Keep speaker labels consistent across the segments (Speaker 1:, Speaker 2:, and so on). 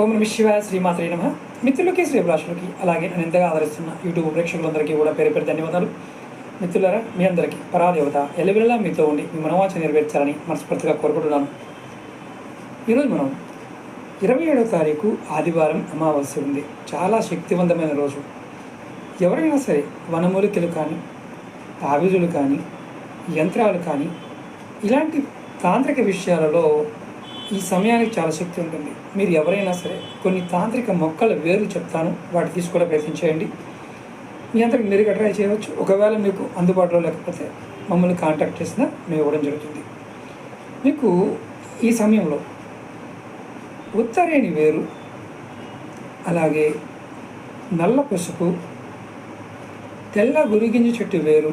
Speaker 1: ఓం నమ శివాయ శ్రీమాత్రే నమ. మిత్రులకి శ్రీభిలాషులకి అలాగే నేను ఎంతగా ఆదరిస్తున్న యూట్యూబ్ ప్రేక్షకులందరికీ కూడా పేరు పేరు ధన్యవాదాలు. మిత్రులారా మీ అందరికీ పరాదేవత ఎల్లవెల్లా మీతో ఉండి మీ మనవాచ నెరవేర్చాలని మనస్ఫూర్తిగా కోరుకుంటున్నాను. ఈరోజు మనం ఇరవై ఏడవ తారీఖు ఆదివారం అమావాస్య ఉంది. చాలా శక్తివంతమైన రోజు. ఎవరైనా సరే వనమూలికలు కానీ తావిజులు కానీ యంత్రాలు కానీ ఇలాంటి తాంత్రిక విషయాలలో ఈ సమయానికి చాలా శక్తి ఉంటుంది మీరు ఎవరైనా సరే కొన్ని తాంత్రిక మొక్కల వేరు చెప్తాను. వాటి తీసుకోవడం ప్రయత్నం చేయండి. మీ అంతకు మీరుగా ట్రై చేయవచ్చు. ఒకవేళ మీకు అందుబాటులో లేకపోతే మమ్మల్ని కాంటాక్ట్ చేసినా మేము ఇవ్వడం జరుగుతుంది. మీకు ఈ సమయంలో ఉత్తరేణి వేరు అలాగే నల్ల పసుపు తెల్ల గురిగింజ చెట్టు వేరు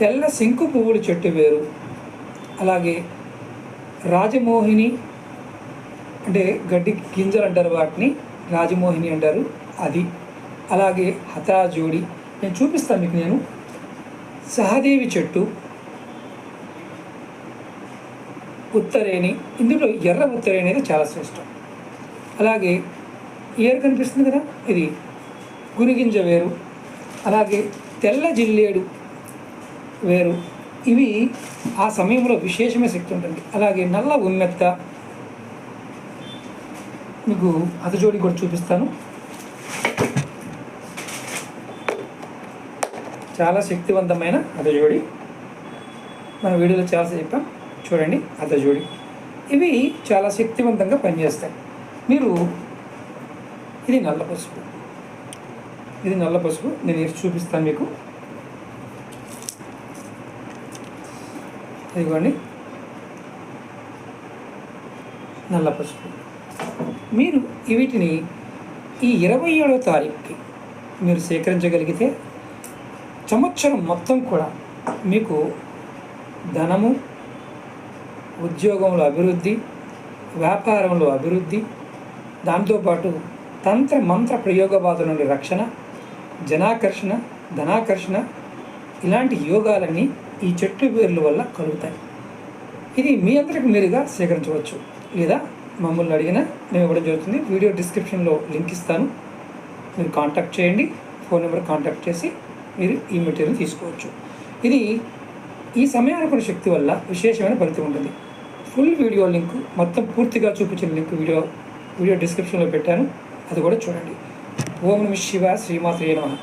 Speaker 1: తెల్ల శంకు పువ్వుల చెట్టు వేరు అలాగే రాజమోహిని అంటే గడ్డి గింజలు అంటారు వాటిని. రాజమోహిని అంటారు. అది. అలాగే హతాజోడి నేను చూపిస్తాను మీకు నేను. సహదేవి చెట్టు. ఉత్తరేణి. ఇందులో ఎర్ర ఉత్తరేణి అనేది చాలా శ్రేష్టం. అలాగే ఏరు కనిపిస్తుంది కదా? ఇది గురిగింజ వేరు. అలాగే తెల్ల జిల్లేడు వేరు. ఇవి ఆ సమయంలో విశేషమైన శక్తి ఉంటుంది. అలాగే నల్ల ఉన్నత మీకు అతజోడి కూడా చూపిస్తాను. చాలా శక్తివంతమైన అతజోడి. మన వీడియోలో చాలా చెప్పాం. చూడండి అతజోడి. ఇవి చాలా శక్తివంతంగా పనిచేస్తాయి. మీరు ఇది నల్ల పసుపు. ఇది నల్ల పసుపు. నేను చూపిస్తాను మీకు. ఇదిగోండి. నల్ల పసుపు. మీరు వీటిని ఈ ఇరవై ఏడవ తారీఖుకి మీరు సేకరించగలిగితే సంవత్సరం మొత్తం కూడా మీకు ధనము ఉద్యోగంలో అభివృద్ధి వ్యాపారంలో అభివృద్ధి దాంతోపాటు తంత్ర మంత్ర ప్రయోగవాదుల నుండి రక్షణ జనాకర్షణ ధనాకర్షణ ఇలాంటి యోగాలన్నీ ఈ చెట్టు వేర్ల వల్ల కలుగుతాయి. ఇది మీ అందరికి మీరుగా సేకరించవచ్చు. లేదా మమ్మల్ని అడిగినా మేము ఇవ్వడం జరుగుతుంది. వీడియో డిస్క్రిప్షన్లో లింక్ ఇస్తాను. మీరు కాంటాక్ట్ చేయండి. ఫోన్ నెంబర్ కాంటాక్ట్ చేసి మీరు ఈ మెటీరియల్ తీసుకోవచ్చు. ఇది ఈ సమయానుకున్న శక్తి వల్ల విశేషమైన ఫలితం ఉంటుంది. ఫుల్ వీడియో లింక్ మొత్తం పూర్తిగా చూపించిన లింక్ వీడియో వీడియో డిస్క్రిప్షన్లో పెట్టాను. అది కూడా చూడండి. ఓం నమ శివ శ్రీమాత్రే నమ.